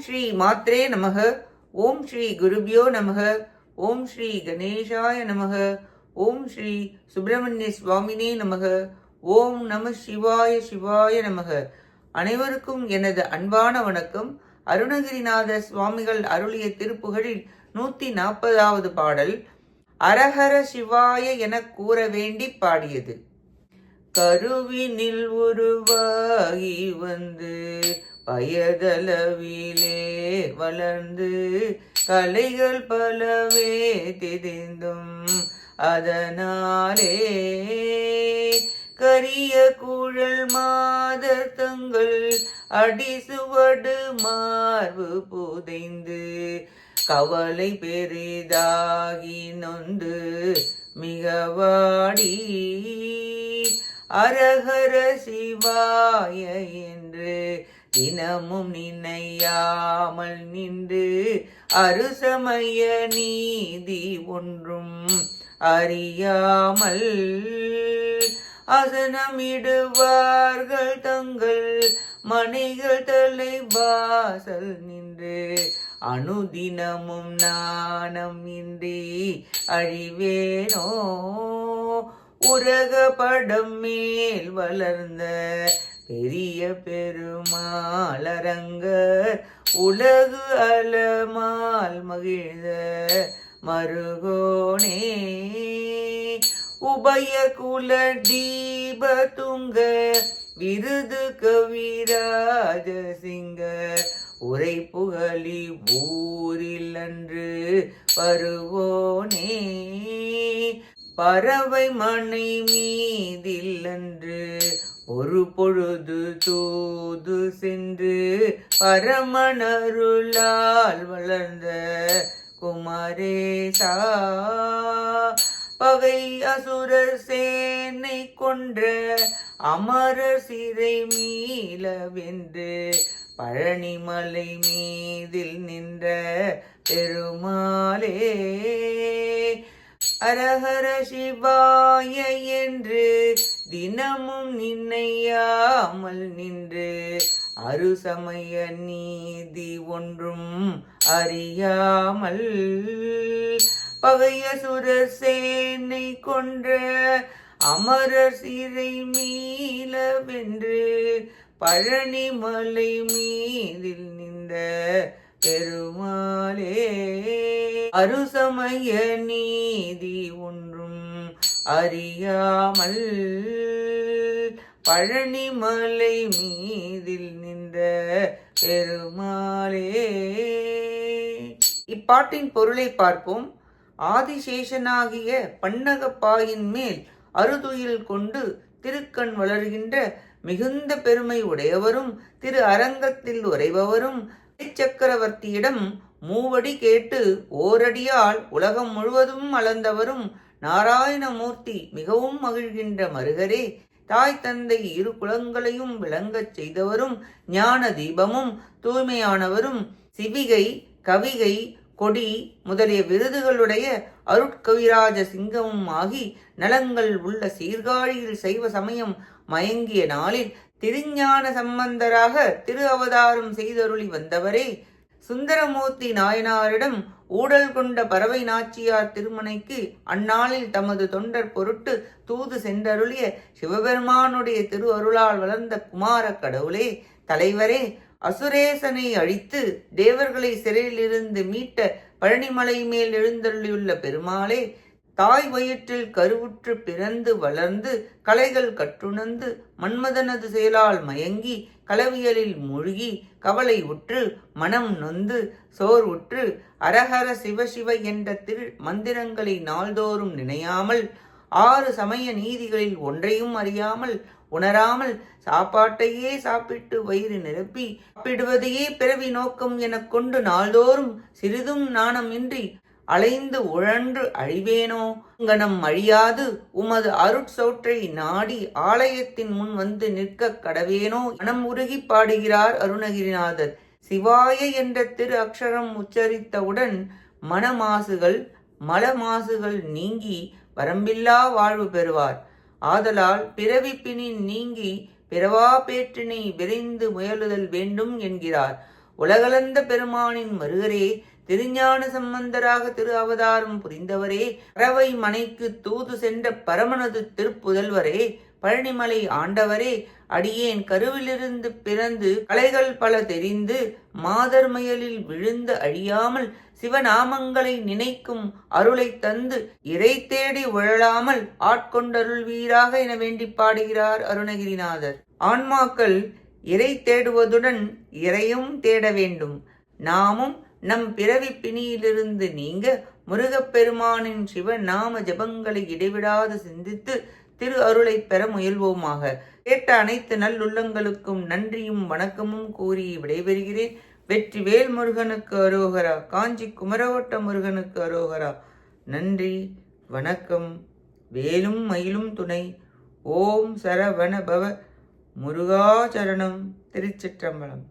ஸ்ரீ மாத்ரே நமக. ஓம் ஸ்ரீ குருபியோ நமக. ஓம் ஸ்ரீ கணேசாய நமக. ஓம் ஸ்ரீ சுப்பிரமணிய சுவாமினே நமக. ஓம் நம சிவாய சிவாய நமக. அனைவருக்கும் எனது அன்பான வணக்கம். அருணகிரிநாத சுவாமிகள் அருளிய திருப்புகழில் நூற்றி நாற்பதாவது பாடல் அரஹர சிவாய எனக் கூற வேண்டி பாடியது. கருவினில் உருவாகி வந்து வயதளவிலே வளர்ந்து கலைகள் பலவே திதிந்தும் அதனாலே கரிய குழல் மாதத்தங்கள் அடிசுவடு மார்பு புதைந்து கவலை பெரிதாகி நொந்து மிகவாடி அரஹர சிவாய என்று தினமும் நினையாமல் நின்று அருசமய நீதி ஒன்றும் அறியாமல் அசனமிடுவார்கள் தங்கள் மனைகள் தலை வாசல் நின்று அனுதினமும் நாணம் இன்றி அழிவேனோ உரகப்படம் படம் மேல் வளர்ந்த பெரிய பெருமாளரங்க உலகு அலமால் மகிழ்ந்த மருகோனே. உபய குல தீப துங்க விருது கவிராஜ சிங்க உரை புகழி ஊரில் அன்று வருவோனே. பறவை மனை மீதில்லன்று ஒரு பொழுது தூது சென்று பரமணருளால் வளர்ந்த குமரேசா. பகை அசுரர் சேனை கொன்ற அமரர் சிறை மீள வென்று பழனிமலை மீதில் நின்ற பெருமாளே. அரஹர சிவாய என்று தினமும் நின்னையாமல் நின்று அருசமய நீதி ஒன்றும் அறியாமல் பகையசுரர் சேனை கொன்ற அமரர் சிறை மீளவென்று பழனிமலை பழனி மலை மீதில் நின்ற பெருமாளே அருசமய நீதி ஒன்றும் அறியாமல் பழனிமலை மீதில் நின்ற பெருமாளே. இப்பாட்டின் பொருளை பார்ப்போம். ஆதிசேஷனாகிய பன்னகப்பாயின் மேல் அருதுயில் கொண்டு திருக்கண் வளர்கின்ற மிகுந்த பெருமை உடையவரும் திரு அரங்கத்தில் உறைபவரும் சக்கரவர்த்தியிடம் மூவடி கேட்டு ஓரடியால் உலகம் முழுவதும் அளந்தவரும் நாராயணமூர்த்தி மிகவும் மகிழ்கின்ற மருகரே தாய் தந்தை இரு குலங்களையும் விளங்கச் செய்தவரும் ஞான தீபமும் தூய்மையானவரும் சிவிகை கவிகை கொடி முதலிய விருதுகளுடைய அருட்கவிராஜ சிங்கமும் ஆகி நலங்கள் உள்ள சீர்காழியில் சைவ சமயம் மயங்கிய நாளில் திருஞான சம்பந்தராக திரு அவதாரம் செய்தருளி வந்தவரே சுந்தரமூர்த்தி நாயனாரிடம் ஊடல் கொண்ட பறவை நாச்சியார் திருமணைக்கு அந்நாளில் தமது தொண்டர் பொருட்டு தூது சென்றருளிய சிவபெருமானுடைய திரு அருளால் வளர்ந்த குமார கடவுளே தலைவரே அசுரேசனை அழித்து தேவர்களை சிறையிலிருந்து மீட்ட பழனிமலை மேல் எழுந்தருளியுள்ள பெருமாளே தாய் வயிற்றில் கருவுற்று பிறந்து வளர்ந்து கலைகள் கற்றுணர்ந்து மன்மதனது செயலால் மயங்கி கலவியலில் மூழ்கி கவலை உற்று மனம் நொந்து சோர் உற்று அரஹர சிவசிவ என்ற திரு மந்திரங்களை நாள்தோறும் நினையாமல் ஆறு சமய நீதிகளில் ஒன்றையும் அறியாமல் உணராமல் சாப்பாட்டையே சாப்பிட்டு வயிறு நிரப்பி சாப்பிடுவதையே பிறவி நோக்கம் எனக் கொண்டு நாள்தோறும் சிறிதும் நாணமின்றி அலைந்து உழன்று அழிவேனோ? கணம் அழியாது. உமது அருட்சோற்றை நாடி ஆலயத்தின் முன் வந்து நிற்க கடவேனோ? மனம் உருகி பாடுகிறார் அருணகிரிநாதர். சிவாய என்ற திரு அக்ஷரம் உச்சரித்தவுடன் மனமாசுகள் மலமாசுகள் நீங்கி வரம்பில்லா வாழ்வு பெறுவார். ஆதலால் பிறவிப்பினி நீங்கி பிறவா பேற்றினை விரைந்து முயலுதல் வேண்டும் என்கிறார். உலகளந்த பெருமானின் மருகரே திருஞான சம்பந்தராக திரு அவதாரம் புரிந்தவரே பறவை மனைக்கு தூது சென்ற பரமனது திருப்புதல்வரே பழனிமலை ஆண்டவரே அடியேன் கருவிலிருந்து பிறந்து கலைகள் பல தெரிந்து மாதர்மயலில் விழுந்து அழியாமல் சிவநாமங்களை நினைக்கும் அருளை தந்து இறை தேடி உழலாமல் ஆட்கொண்டருள் வீராக என வேண்டி பாடுகிறார் அருணகிரிநாதர். ஆன்மாக்கள் இறை தேடுவதுடன் இறையும் தேட வேண்டும். நாமும் நம் பிறவி பிணியிலிருந்து நீங்க முருகப்பெருமானின் சிவ நாம ஜபங்களை இடைவிடாது சிந்தித்து திரு அருளை பெற முயல்வோமாக. கேட்ட அனைத்து நல்லுள்ளங்களுக்கும் நன்றியும் வணக்கமும் கூறி விடைபெறுகிறேன். வெற்றி வேல் முருகனுக்கு அரோகரா காஞ்சி குமரவட்ட முருகனுக்கு அரோகரா. நன்றி வணக்கம் வேலும் மயிலும் துணை. ஓம் சரவண பவ முருகாச்சரணம் திருச்சிற்றம்பலம்.